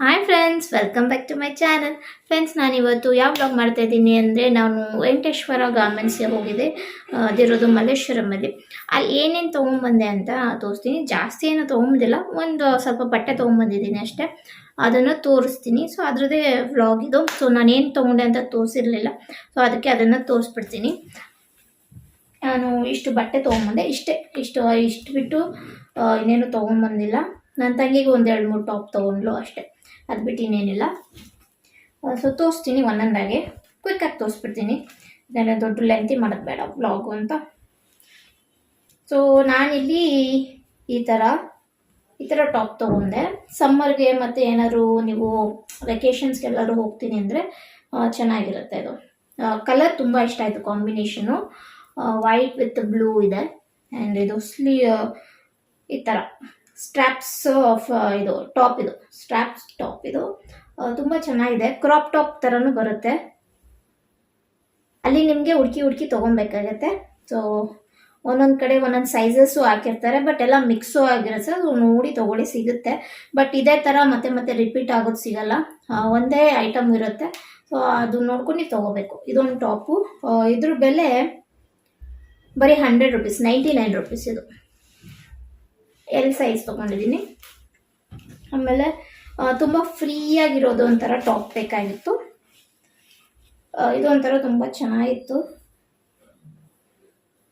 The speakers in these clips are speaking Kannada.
Hi friends welcome back to my channel friends ನಾನಿವತ್ತು ಯಾವ ಬ್ಲಾಗ್ ಮಾಡ್ತಾ ಇದ್ದೀನಿ ಅಂದರೆ ನಾನು ವೆಂಕಟೇಶ್ವರ ಗಾರ್ಮೆಂಟ್ಸ್ಗೆ ಹೋಗಿದ್ದೆ. ಅದಿರೋದು ಮಲ್ಲೇಶ್ವರಮಲ್ಲಿ ಅಲ್ಲಿ ಏನೇನು ತೊಗೊಂಬಂದೆ ಅಂತ ತೋರಿಸ್ತೀನಿ. ಜಾಸ್ತಿ ಏನು ತೊಗೊಂಬಂದಿಲ್ಲ. ಒಂದು ಸ್ವಲ್ಪ ಬಟ್ಟೆ ತೊಗೊಂಬಂದಿದ್ದೀನಿ ಅಷ್ಟೇ. ಅದನ್ನು ತೋರಿಸ್ತೀನಿ. ಸೊ ಅದರದ್ದೇ ವ್ಲಾಗ್ ಇದು. ಸೊ ನಾನೇನು ತೊಗೊಂಡೆ ಅಂತ ತೋರಿಸಿರಲಿಲ್ಲ. ಸೊ ಅದಕ್ಕೆ ಅದನ್ನು ತೋರಿಸ್ಬಿಡ್ತೀನಿ. ನಾನು ಇಷ್ಟು ಬಟ್ಟೆ ತೊಗೊಂಬಂದೆ. ಇಷ್ಟೇ. ಇಷ್ಟು ಇಷ್ಟು ಬಿಟ್ಟು ಇನ್ನೇನು ತೊಗೊಂಬಂದಿಲ್ಲ. ನನ್ನ ತಂಗಿಗೆ ಒಂದು ಎರಡು ಮೂರು ಟಾಪ್ ತೊಗೊಂಡ್ಲು ಅಷ್ಟೇ. ಅದು ಬಿಟ್ಟು ಇನ್ನೇನಿಲ್ಲ. ಸೊ ತೋರಿಸ್ತೀನಿ ಒಂದೊಂದಾಗೆ. ಕ್ವಿಕ್ಕಾಗಿ ತೋರಿಸ್ಬಿಡ್ತೀನಿ. ಇದೆಲ್ಲ ದೊಡ್ಡ ಲೆಂತಿ ಮಾಡೋದು ಬೇಡ ಬ್ಲಾಗು ಅಂತ. ಸೊ ನಾನಿಲ್ಲಿ ಈ ಥರ ಈ ಥರ ಟಾಪ್ ತೊಗೊಂಡೆ. ಸಮ್ಮರ್ಗೆ ಮತ್ತು ಏನಾದ್ರು ನೀವು ವೆಕೇಷನ್ಸ್ಗೆಲ್ಲರೂ ಹೋಗ್ತೀನಿ ಅಂದರೆ ಚೆನ್ನಾಗಿರುತ್ತೆ ಇದು. ಕಲರ್ ತುಂಬ ಇಷ್ಟ ಆಯಿತು ಕಾಂಬಿನೇಷನು ವೈಟ್ ವಿತ್ ಬ್ಲೂ ಇದೆ. ಆ್ಯಂಡ್ ಇದು ಸ್ಲೀ ಈ ಥರ ಸ್ಟ್ರಾಪ್ಸ್ ಆಫ್ ಇದು ಟಾಪ್ ಇದು. ಸ್ಟ್ರಾಪ್ಸ್ ಟಾಪ್ ಇದು. ತುಂಬ ಚೆನ್ನಾಗಿದೆ. ಕ್ರಾಪ್ ಟಾಪ್ ಥರನೂ ಬರುತ್ತೆ. ಅಲ್ಲಿ ನಿಮಗೆ ಹುಡುಕಿ ಹುಡುಕಿ ತೊಗೊಬೇಕಾಗತ್ತೆ. ಸೊ ಒಂದೊಂದು ಕಡೆ ಒಂದೊಂದು ಸೈಜಸ್ಸು ಹಾಕಿರ್ತಾರೆ ಬಟ್ ಎಲ್ಲ ಮಿಕ್ಸು ಆಗಿರುತ್ತೆ. ಅದು ನೋಡಿ ತೊಗೊಳ್ಳಿ ಸಿಗುತ್ತೆ. ಬಟ್ ಇದೇ ಥರ ಮತ್ತೆ ಮತ್ತೆ ರಿಪೀಟ್ ಆಗೋದು ಸಿಗಲ್ಲ. ಆ, ಒಂದೇ ಐಟಮ್ ಇರುತ್ತೆ. ಸೊ ಅದು ನೋಡ್ಕೊಂಡು ನೀವು ತೊಗೋಬೇಕು. ಇದೊಂದು ಟಾಪು ಇದ್ರ ಬೆಲೆ ಬರೀ hundred rupees ninety nine rupees ಇದು. ಎಲ್ ಸೈಜ್ ತೊಗೊಂಡಿದ್ದೀನಿ. ಆಮೇಲೆ ತುಂಬ ಫ್ರೀಯಾಗಿರೋದು ಒಂಥರ ಟಾಪ್ ಬೇಕಾಗಿತ್ತು ಇದೊಂಥರ ತುಂಬ ಚೆನ್ನಾಗಿತ್ತು.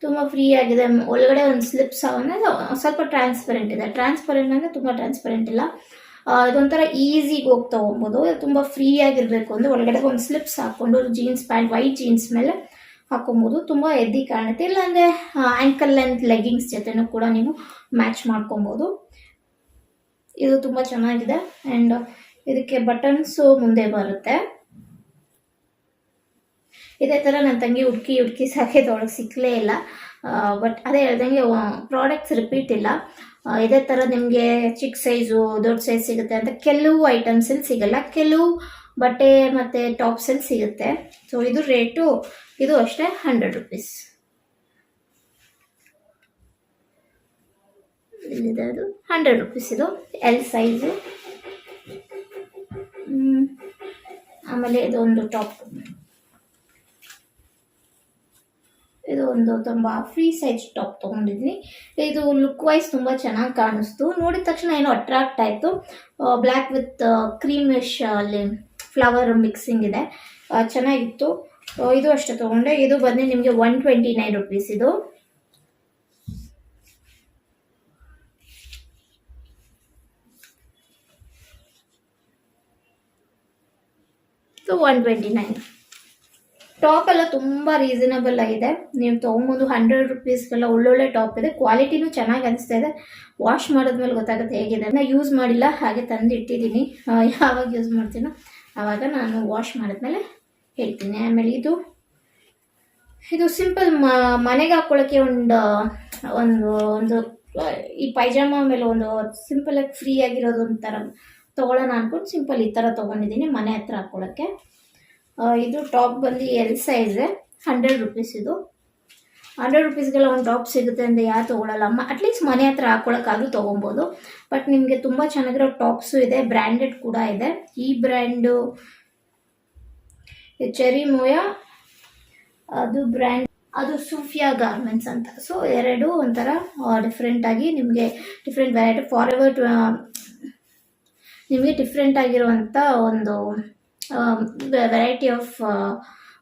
ತುಂಬ ಫ್ರೀ ಆಗಿದೆ ಒಳಗಡೆ ಒಂದು ಸ್ಲಿಪ್ಸ್ ಅಂದರೆ ಸ್ವಲ್ಪ ಟ್ರಾನ್ಸ್ಪರೆಂಟ್ ಇದೆ. ಟ್ರಾನ್ಸ್ಪರೆಂಟ್ ಅಂದರೆ ತುಂಬ ಟ್ರಾನ್ಸ್ಪರೆಂಟ್ ಇಲ್ಲ. ಇದೊಂಥರ ಈಸಿಗೆ ಹೋಗಿ ತೊಗೊಬೋದು. ತುಂಬ ಫ್ರೀ ಆಗಿರಬೇಕು ಅಂದರೆ ಒಳಗಡೆ ಒಂದು ಸ್ಲಿಪ್ಸ್ ಹಾಕ್ಕೊಂಡು ಜೀನ್ಸ್ ಪ್ಯಾಂಟ್ ವೈಟ್ ಜೀನ್ಸ್ ಮೇಲೆ ಹಾಕೊಬೋದು. ತುಂಬ ಎದ್ದಿ ಕಾಣುತ್ತೆ. ಇಲ್ಲಾಂದರೆ ಆ್ಯಂಕಲ್ ಲೆಂತ್ ಲೆಗ್ಗಿಂಗ್ಸ್ ಜೊತೆನೂ ಕೂಡ ನೀವು ಮ್ಯಾಚ್ ಮಾಡ್ಕೊಬೋದು. ಇದು ತುಂಬ ಚೆನ್ನಾಗಿದೆ. ಆ್ಯಂಡ್ ಇದಕ್ಕೆ ಬಟನ್ಸು ಮುಂದೆ ಬರುತ್ತೆ. ಇದೇ ಥರ ನನ್ನ ತಂಗಿ ಹುಡುಕಿ ಹುಡುಕಿ ಸಾಕಿದೊಳಗೆ ಸಿಕ್ಕಲೇ ಇಲ್ಲ. ಬಟ್ ಅದೇ ಹೇಳ್ದಂಗೆ ಪ್ರಾಡಕ್ಟ್ಸ್ ರಿಪೀಟ್ ಇಲ್ಲ. ಇದೇ ಥರ ನಿಮಗೆ ಚಿಕ್ಕ ಸೈಜು ದೊಡ್ಡ ಸೈಜ್ ಸಿಗುತ್ತೆ ಅಂತ ಕೆಲವು ಐಟಮ್ಸಲ್ಲಿ ಸಿಗಲ್ಲ. ಕೆಲವು ಬಟ್ಟೆ ಮತ್ತು ಟಾಪ್ಸಲ್ಲಿ ಸಿಗುತ್ತೆ. ಸೊ ಇದು ರೇಟು, ಇದು ಅಷ್ಟೇ ಹಂಡ್ರೆಡ್ ರುಪೀಸ್ ಇಲ್ಲಿದೆ ಅದು ಹಂಡ್ರೆಡ್ ರುಪೀಸ್ ಇದು ಎಲ್ ಸೈಜು ಆಮೇಲೆ ಇದೊಂದು ಟಾಪ್ ಇದು ಒಂದು ತುಂಬ ಫ್ರೀ ಸೈಜ್ ಟಾಪ್ ತೊಗೊಂಡಿದ್ದೀನಿ. ಇದು ಲುಕ್ ವೈಸ್ ತುಂಬ ಚೆನ್ನಾಗಿ ಕಾಣಿಸ್ತು. ನೋಡಿದ ತಕ್ಷಣ ಏನೋ ಅಟ್ರಾಕ್ಟ್ ಆಯಿತು. ಬ್ಲ್ಯಾಕ್ ವಿತ್ ಕ್ರೀಮಿಶ್ ಅಲ್ಲಿ ಫ್ಲವರ್ ಮಿಕ್ಸಿಂಗ್ ಇದೆ. ಚೆನ್ನಾಗಿತ್ತು. ಇದು ಅಷ್ಟೇ ತೊಗೊಂಡೆ. ಇದು ಬಂದು ನಿಮಗೆ ಒನ್ ಟ್ವೆಂಟಿ ನೈನ್ ರುಪೀಸ್ ಇದು ಒನ್ ಟ್ವೆಂಟಿ ನೈನ್ ಟಾಪ್ ಎಲ್ಲ ತುಂಬ ರೀಸನಬಲ್ ಆಗಿದೆ. ನೀವು ತೊಗೊಂಬೋದು ಹಂಡ್ರೆಡ್ ರುಪೀಸ್ಗೆಲ್ಲ ಒಳ್ಳೊಳ್ಳೆ ಟಾಪ್ ಇದೆ. ಕ್ವಾಲಿಟಿನೂ ಚೆನ್ನಾಗಿ ಅನಿಸ್ತಾ ಇದೆ. ವಾಶ್ ಮಾಡಿದ್ಮೇಲೆ ಗೊತ್ತಾಗುತ್ತೆ ಹೇಗಿದೆ ನಾನು ಯೂಸ್ ಮಾಡಿಲ್ಲ, ಹಾಗೆ ತಂದು ಇಟ್ಟಿದ್ದೀನಿ ಯಾವಾಗ ಯೂಸ್ ಮಾಡ್ತೀನೋ. ಆವಾಗ ನಾನು ವಾಶ್ ಮಾಡಿದ್ಮೇಲೆ ಹೇಳ್ತೀನಿ. ಆಮೇಲೆ ಇದು ಇದು ಸಿಂಪಲ್ ಮನೆಗೆ ಹಾಕ್ಕೊಳ್ಳೋಕ್ಕೆ ಒಂದು ಒಂದು ಒಂದು, ಈ ಪೈಜಾಮ ಮೇಲೆ ಒಂದು ಸಿಂಪಲಾಗಿ ಫ್ರೀ ಆಗಿರೋದು ಒಂಥರ ತೊಗೊಳ್ಳೋಣ ಅಂದ್ಕೊಂಡು ಸಿಂಪಲ್ ಈ ಥರ ತೊಗೊಂಡಿದ್ದೀನಿ ಮನೆ ಹತ್ರ ಹಾಕ್ಕೊಳ್ಳೋಕ್ಕೆ ಇದು ಟಾಪ್ ಬಂದು ಎಲ್ ಸೈಜ್ ಹಂಡ್ರೆಡ್ ರುಪೀಸ್ ಇದು. ಹಂಡ್ರೆಡ್ ರುಪೀಸ್ಗೆಲ್ಲ ಒಂದು ಟಾಪ್ ಸಿಗುತ್ತೆ ಅಂತ ಯಾರು ತೊಗೊಳಲ್ಲ. ಅಮ್ಮ ಅಟ್ಲೀಸ್ಟ್ ಮನೆ ಹತ್ರ ಹಾಕ್ಕೊಳಕ್ಕಾದ್ರೂ ತೊಗೊಬೋದು. ಬಟ್ ನಿಮಗೆ ತುಂಬ ಚೆನ್ನಾಗಿರೋ ಟಾಪ್ಸು ಇದೆ ಬ್ರ್ಯಾಂಡೆಡ್ ಕೂಡ ಇದೆ. ಈ ಬ್ರ್ಯಾಂಡು ಚೆರಿ ಮೋಯ ಅದು ಬ್ರ್ಯಾಂಡ್ ಅದು ಸೂಫಿಯಾ ಗಾರ್ಮೆಂಟ್ಸ್ ಅಂತ. ಸೊ ಎರಡು ಒಂಥರ ಡಿಫ್ರೆಂಟಾಗಿ ನಿಮಗೆ ಡಿಫ್ರೆಂಟ್ ವೆರೈಟಿ ಫಾರ್ ಎವರ್ ನಿಮಗೆ ಡಿಫ್ರೆಂಟ್ ಆಗಿರುವಂಥ ಒಂದು ವೆರೈಟಿ ಆಫ್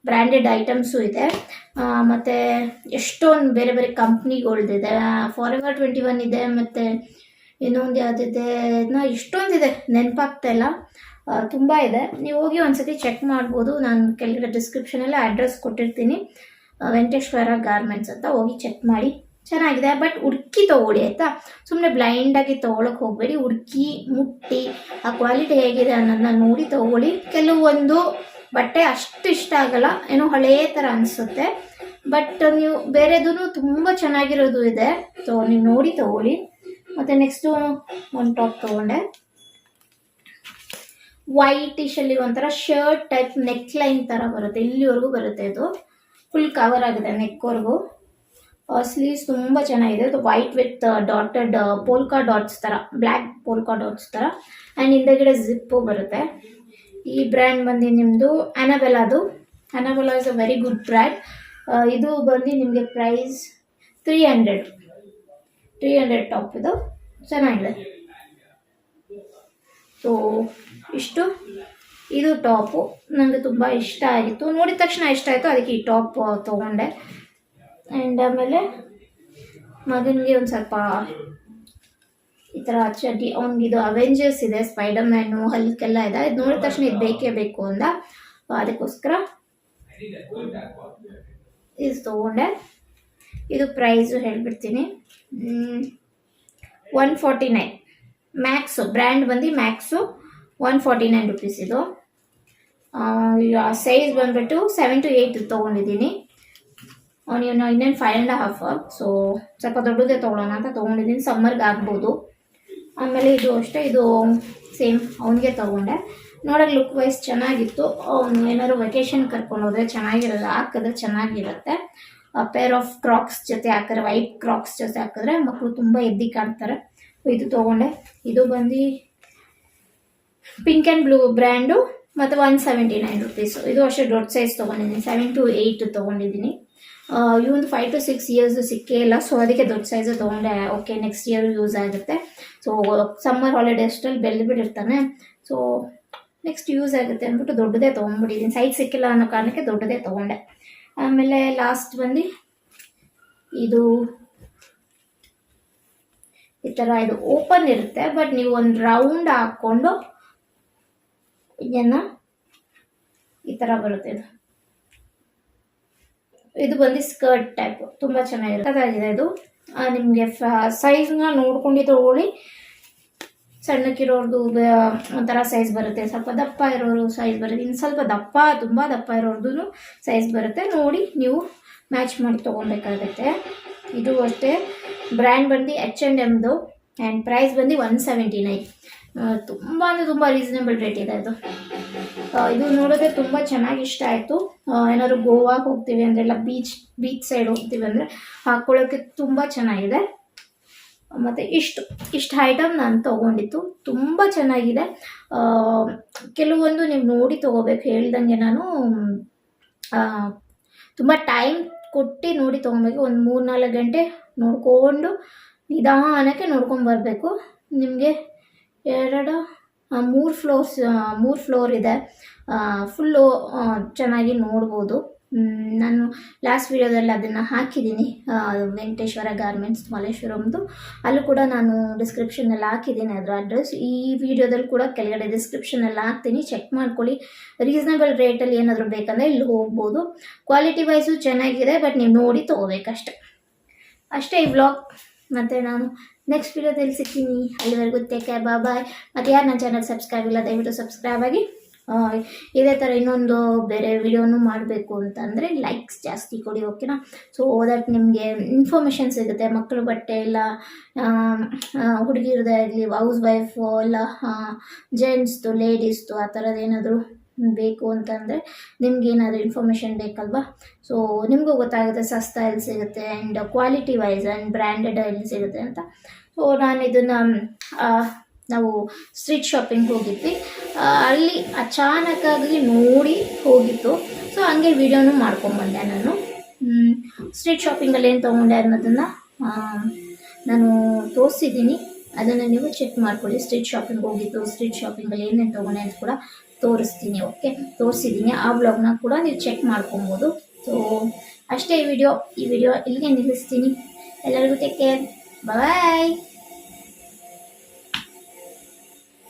ಬ್ರ್ಯಾಂಡೆಡ್ ಐಟಮ್ಸು ಇದೆ. ಮತ್ತು ಎಷ್ಟೊಂದು ಬೇರೆ ಬೇರೆ ಕಂಪ್ನಿಗಳ್ದಿದೆ. ಫಾರ್ ಎವರ್ ಟ್ವೆಂಟಿ ಒನ್ ಇದೆ, ಮತ್ತು ಇನ್ನೊಂದು ಯಾವುದಿದೆ? ಇದನ್ನ ಇಷ್ಟೊಂದಿದೆ. ನೆನಪಾಗ್ತಾ ಇಲ್ಲ. ತುಂಬ ಇದೆ. ನೀವು ಹೋಗಿ ಒಂದ್ಸತಿ ಚೆಕ್ ಮಾಡ್ಬೋದು. ನಾನು ಕೆಳಗಡೆ ಡಿಸ್ಕ್ರಿಪ್ಷನಲ್ಲಿ ಅಡ್ರೆಸ್ ಕೊಟ್ಟಿರ್ತೀನಿ. ವೆಂಕಟೇಶ್ವರ ಗಾರ್ಮೆಂಟ್ಸ್ ಅಂತ ಹೋಗಿ ಚೆಕ್ ಮಾಡಿ. ಚೆನ್ನಾಗಿದೆ. ಬಟ್ ಹುಡುಕಿ ತೊಗೊಳ್ಳಿ, ಆಯಿತಾ? ಸುಮ್ಮನೆ ಬ್ಲೈಂಡಾಗಿ ತೊಗೊಳಕ್ಕೆ ಹೋಗಬೇಡಿ. ಹುಡುಕಿ ಮುಟ್ಟಿ, ಆ ಕ್ವಾಲಿಟಿ ಹೇಗಿದೆ ಅನ್ನೋದನ್ನ ನೋಡಿ ತೊಗೊಳ್ಳಿ. ಕೆಲವೊಂದು ಬಟ್ಟೆ ಅಷ್ಟು ಇಷ್ಟ ಆಗಲ್ಲ, ಏನೋ ಹಳೆಯ ಥರ ಅನಿಸುತ್ತೆ. ಬಟ್ ನೀವು ಬೇರೆದೂ ತುಂಬ ಚೆನ್ನಾಗಿರೋದು ಇದೆ. ಸೊ ನೀವು ನೋಡಿ ತಗೊಳ್ಳಿ. ಮತ್ತು ನೆಕ್ಸ್ಟು ಒಂದು ಟಾಪ್ ತೊಗೊಂಡೆ. ವೈಟಿಶಲ್ಲಿ ಒಂಥರ ಶರ್ಟ್ ಟೈಪ್ ನೆಕ್ ಲೈನ್ ಥರ ಬರುತ್ತೆ. ಇಲ್ಲಿವರೆಗೂ ಬರುತ್ತೆ ಇದು. ಫುಲ್ ಕವರ್ ಆಗಿದೆ ನೆಕ್ವರೆಗೂ ಸ್ಲೀವ್ಸ್ ತುಂಬ ಚೆನ್ನಾಗಿದೆ. ಅದು white with dotted polka dots ಥರ ಬ್ಲ್ಯಾಕ್ ಪೋಲ್ಕಾ ಡಾಟ್ಸ್ ಥರ ಆ್ಯಂಡ್ ಹಿಂದೆಗಡೆ ಜಿಪ್ಪು ಬರುತ್ತೆ. ಈ ಬ್ರ್ಯಾಂಡ್ ಬಂದು ನಿಮ್ಮದು ಅನಬೆಲಾದು Anabella is a very good brand ಇದು ಬಂದು ನಿಮಗೆ price three hundred three hundred top ಇದು. ಚೆನ್ನಾಗಿದೆ. ಸೊ ಇಷ್ಟು. ಇದು ಟಾಪು ನನಗೆ ತುಂಬ ಇಷ್ಟ ಆಯಿತು ನೋಡಿದ ತಕ್ಷಣ ಇಷ್ಟ ಆಯಿತು. ಅದಕ್ಕೆ ಈ ಟಾಪ್ ತೊಗೊಂಡೆ. ಆ್ಯಂಡ್ ಆಮೇಲೆ ಮಗನಿಗೆ ಒಂದು ಸ್ವಲ್ಪ ಥರ ಚಡ್ಡಿ ಅವ್ನಿಗಿದು ಅವೆಂಜರ್ಸ್ ಇದೆ ಸ್ಪೈಡರ್ ಮ್ಯಾನು ಹಲ್ಕೆಲ್ಲ ಇದೆ. ಇದು ನೋಡಿದ ತಕ್ಷಣ ಇದು ಬೇಕೇ ಬೇಕು ಅಂದ. ಅದಕ್ಕೋಸ್ಕರ ಇದು ತೊಗೊಂಡೆ. ಇದು ಪ್ರೈಸು ಹೇಳ್ಬಿಡ್ತೀನಿ. One forty nine Max brand ಬಂದು Max one forty nine rupees ಇದು ಸೈಜ್ ಬಂದ್ಬಿಟ್ಟು ಸೆವೆನ್ ಟು ಏಯ್ಟ್ ತೊಗೊಂಡಿದ್ದೀನಿ. ಅವನು ಇನ್ನೇನು ಫೈವ್ ಆ್ಯಂಡ್ ಹಾಫ್ ಸೊ ಸ್ವಲ್ಪ ದೊಡ್ಡದೇ ತೊಗೊಳ್ಳೋಣ ಅಂತ ತೊಗೊಂಡಿದ್ದೀನಿ. ಸಮ್ಮರ್ಗೆ ಆಗ್ಬೋದು. ಆಮೇಲೆ ಇದು ಅಷ್ಟೇ, ಇದು ಸೇಮ್ ಅವನಿಗೆ ತೊಗೊಂಡೆ. ನೋಡೋಕೆ ಲುಕ್ ವೈಸ್ ಚೆನ್ನಾಗಿತ್ತು. ಅವನು ಏನಾದ್ರು ವೆಕೇಶನ್ ಕರ್ಕೊಂಡು ಹೋದರೆ ಚೆನ್ನಾಗಿರಲ್ಲ, ಹಾಕಿದ್ರೆ ಚೆನ್ನಾಗಿರುತ್ತೆ. ಪೇರ್ ಆಫ್ ಕ್ರಾಕ್ಸ್ ಜೊತೆ ಹಾಕಿದ್ರೆ ವೈಟ್ ಕ್ರಾಕ್ಸ್ ಜೊತೆ ಹಾಕಿದ್ರೆ ಮಕ್ಕಳು ತುಂಬ ಎದ್ದಿ ಕಾಣ್ತಾರೆ. ಇದು ತೊಗೊಂಡೆ. ಇದು ಬಂದು ಪಿಂಕ್ ಆ್ಯಂಡ್ ಬ್ಲೂ ಬ್ರ್ಯಾಂಡು ಮತ್ತು ಒನ್ ಸೆವೆಂಟಿ ನೈನ್ ರುಪೀಸು ಇದು ಅಷ್ಟೇ ದೊಡ್ಡ ಸೈಜ್ ತೊಗೊಂಡಿದ್ದೀನಿ. ಸೆವೆನ್ ಟು ಏಯ್ಟ್ ತೊಗೊಂಡಿದ್ದೀನಿ. ಒಂದು ಫೈವ್ ಟು ಸಿಕ್ಸ್ ಇಯರ್ಸ್ ಸಿಕ್ಕೇ ಇಲ್ಲ. ಸೊ ಅದಕ್ಕೆ ದೊಡ್ಡ ಸೈಜ್ ತೊಗೊಂಡೆ. ಓಕೆ ನೆಕ್ಸ್ಟ್ ಇಯರ್ ಯೂಸ್ ಆಗುತ್ತೆ. ಸೊ ಸಮ್ಮರ್ ಹಾಲಿಡೇಸ್ಟಲ್ಲಿ ಬೆಲ್ಲಿ ಬಿಟ್ಟಿರ್ತಾನೆ. ಸೊ ನೆಕ್ಸ್ಟ್ ಯೂಸ್ ಆಗುತ್ತೆ ಅಂದ್ಬಿಟ್ಟು ದೊಡ್ಡದೇ ತೊಗೊಂಡ್ಬಿಟ್ಟಿದ್ದೀನಿ. ಸೈಜ್ ಸಿಕ್ಕಿಲ್ಲ ಅನ್ನೋ ಕಾರಣಕ್ಕೆ ದೊಡ್ಡದೇ ತೊಗೊಂಡೆ. ಆಮೇಲೆ ಲಾಸ್ಟ್ ಬಂದು ಇದು ಈ ಥರ ಇದು ಓಪನ್ ಇರುತ್ತೆ. ಬಟ್ ನೀವು ಒಂದು ರೌಂಡ್ ಹಾಕ್ಕೊಂಡು ಇದನ್ನು ಈ ಥರ ಬರುತ್ತೆ ಇದು. ಇದು ಬಂದು ಸ್ಕರ್ಟ್ ಟೈಪ್ ತುಂಬ ಚೆನ್ನಾಗಿರುತ್ತೆ. ಇದು. ನಿಮಗೆ ಸೈಜ್ನ ನೋಡ್ಕೊಂಡು ತಗೊಳ್ಳಿ ಸಣ್ಣಕ್ಕಿರೋರ್ದು ಒಂಥರ ಸೈಜ್ ಬರುತ್ತೆ. ಸ್ವಲ್ಪ ದಪ್ಪ ಇರೋರು ಸೈಜ್ ಬರುತ್ತೆ. ಇನ್ನು ಸ್ವಲ್ಪ ದಪ್ಪ, ತುಂಬ ದಪ್ಪ ಇರೋರ್ದು ಸೈಜ್ ಬರುತ್ತೆ. ನೋಡಿ, ನೀವು ಮ್ಯಾಚ್ ಮಾಡಿ ತೊಗೊಬೇಕಾಗತ್ತೆ ಇದು ಅಷ್ಟೇ. ಬ್ರ್ಯಾಂಡ್ ಬಂದು ಎಚ್ ಆ್ಯಂಡ್ ಎಮ್ದು ಆ್ಯಂಡ್ ಪ್ರೈಸ್ ಬಂದು ಒನ್ ಸೆವೆಂಟಿ ನೈನ್ ತುಂಬ ಅಂದರೆ ತುಂಬ ರೀಸನೇಬಲ್ ರೇಟ್ ಇದೆ ಅದು. ಇದು ನೋಡೋದೇ ತುಂಬ ಚೆನ್ನಾಗಿ ಇಷ್ಟ ಆಯಿತು. ಏನಾದ್ರು ಗೋವಾಗೆ ಹೋಗ್ತೀವಿ ಅಂದ್ರೆಲ್ಲ ಬೀಚ್ ಬೀಚ್ ಸೈಡ್ ಹೋಗ್ತೀವಿ ಅಂದರೆ ಹಾಕ್ಕೊಳ್ಳೋಕ್ಕೆ ತುಂಬ ಚೆನ್ನಾಗಿದೆ. ಮತ್ತು ಇಷ್ಟು ಇಷ್ಟು ಐಟಮ್ ನಾನು ತೊಗೊಂಡಿತ್ತು ತುಂಬ ಚೆನ್ನಾಗಿದೆ. ಕೆಲವೊಂದು ನೀವು ನೋಡಿ ತೊಗೋಬೇಕು ಹೇಳ್ದಂಗೆ ನಾನು. ತುಂಬ ಟೈಮ್ ಕೊಟ್ಟು ನೋಡಿ ತೊಗೊಬೇಕು. ಒಂದು ಮೂರು ನಾಲ್ಕು ಗಂಟೆ ನೋಡಿಕೊಂಡು ನಿಧಾನಕ್ಕೆ ನೋಡ್ಕೊಂಡು ಬರಬೇಕು. ನಿಮಗೆ ಎರಡು ಮೂರು ಫ್ಲೋರ್ಸ್ ಮೂರು ಫ್ಲೋರ್ ಇದೆ. ಫುಲ್ಲು ಚೆನ್ನಾಗಿ ನೋಡ್ಬೋದು. ನಾನು ಲಾಸ್ಟ್ ವಿಡಿಯೋದಲ್ಲಿ ಅದನ್ನು ಹಾಕಿದ್ದೀನಿ. ವೆಂಕಟೇಶ್ವರ ಗಾರ್ಮೆಂಟ್ಸ್ ಮಲ್ಲೇಶ್ವರಂದು. ಅಲ್ಲೂ ಕೂಡ ನಾನು ಡಿಸ್ಕ್ರಿಪ್ಷನಲ್ಲಿ ಹಾಕಿದ್ದೀನಿ ಅದರ ಅಡ್ರೆಸ್ ಈ ವಿಡಿಯೋದಲ್ಲಿ ಕೂಡ ಕೆಳಗಡೆ ಡಿಸ್ಕ್ರಿಪ್ಷನಲ್ಲಿ ಹಾಕ್ತೀನಿ. ಚೆಕ್ ಮಾಡ್ಕೊಳ್ಳಿ. ರೀಸನಬಲ್ ರೇಟಲ್ಲಿ ಏನಾದರೂ ಬೇಕಂದರೆ ಇಲ್ಲಿ ಹೋಗ್ಬೋದು. ಕ್ವಾಲಿಟಿ ವೈಸು ಚೆನ್ನಾಗಿದೆ ಬಟ್ ನೀವು ನೋಡಿ ತೊಗೋಬೇಕಷ್ಟೆ. ಅಷ್ಟೇ ಈ ವ್ಲಾಗ್ ಮತ್ತು ನಾನು ನೆಕ್ಸ್ಟ್ ವಿಡಿಯೋದಲ್ಲಿ ಸಿಗ್ತೀನಿ. ಅಲ್ಲಿವರೆಗೂ ಟೇಕ್ ಕೇರ್ ಬಾ ಬಾಯ್ ಮತ್ತು ಯಾರು ನನ್ನ ಚಾನಲ್ ಸಬ್ಸ್ಕ್ರೈಬ್ ಇಲ್ಲ, ದಯವಿಟ್ಟು ಸಬ್ಸ್ಕ್ರೈಬ್ ಆಗಿ ಇದೇ ಥರ ಇನ್ನೊಂದು ಬೇರೆ ವಿಡಿಯೋನು ಮಾಡಬೇಕು ಅಂತಂದರೆ ಲೈಕ್ಸ್ ಜಾಸ್ತಿ ಕೊಡಿ ಓಕೆನಾ ಸೊ ದಟ್ ನಿಮಗೆ ಇನ್ಫಾರ್ಮೇಷನ್ ಸಿಗುತ್ತೆ. ಮಕ್ಕಳು ಬಟ್ಟೆ ಇಲ್ಲ ಹುಡುಗಿರದೇ ಆಗಲಿ ಹೌಸ್ ವೈಫು ಇಲ್ಲ ಜೆಂಟ್ಸ್ದು ಲೇಡೀಸ್ದು ಆ ಥರದ್ದು ಏನಾದರೂ ಬೇಕು ಅಂತಂದರೆ ನಿಮ್ಗೆ ಏನಾದರೂ ಇನ್ಫಾರ್ಮೇಷನ್ ಬೇಕಲ್ವಾ? ಸೊ ನಿಮಗೂ ಗೊತ್ತಾಗುತ್ತೆ ಸಸ್ತಾ ಎಲ್ಲಿ ಸಿಗುತ್ತೆ and quality wise and branded ಎಲ್ಲಿ ಸಿಗುತ್ತೆ ಅಂತ. ಸೊ ನಾನು ಇದನ್ನು ನಾವು ಸ್ಟ್ರೀಟ್ ಶಾಪಿಂಗ್ ಹೋಗಿದ್ವಿ. ಅಲ್ಲಿ ಅಚಾನಕ್ಕಾಗಿ ನೋಡಿ ಹೋಗಿತ್ತು. ಸೊ ಹಂಗೆ ವಿಡಿಯೋನು ಮಾಡ್ಕೊಂಬಂದೆ ನಾನು. ಸ್ಟ್ರೀಟ್ ಶಾಪಿಂಗಲ್ಲಿ ಏನು ತೊಗೊಂಡೆ ಅನ್ನೋದನ್ನು ನಾನು ತೋರಿಸಿದ್ದೀನಿ. ಅದನ್ನು ನೀವು ಚೆಕ್ ಮಾಡ್ಕೊಳ್ಳಿ ಸ್ಟ್ರೀಟ್ ಶಾಪಿಂಗ್ ಹೋಗಿತ್ತು ಸ್ಟ್ರೀಟ್ ಶಾಪಿಂಗಲ್ಲಿ ಏನೇನು ತೊಗೊಂಡೆ ಅಂತ ಕೂಡ ತೋರಿಸ್ತೀನಿ ಓಕೆ ತೋರಿಸಿದ್ದೀನಿ ಆ ಬ್ಲಾಗ್ನ ಕೂಡ ನೀವು ಚೆಕ್ ಮಾಡ್ಕೊಬೋದು. ಸೊ ಅಷ್ಟೇ ಈ ವಿಡಿಯೋ ಈ ವಿಡಿಯೋ ಇಲ್ಲಿಗೆ ನಿಲ್ಲಿಸ್ತೀನಿ. ಎಲ್ಲರಿಗೂ ಟೇಕ್ ಕೇರ್ ಬಾಯ್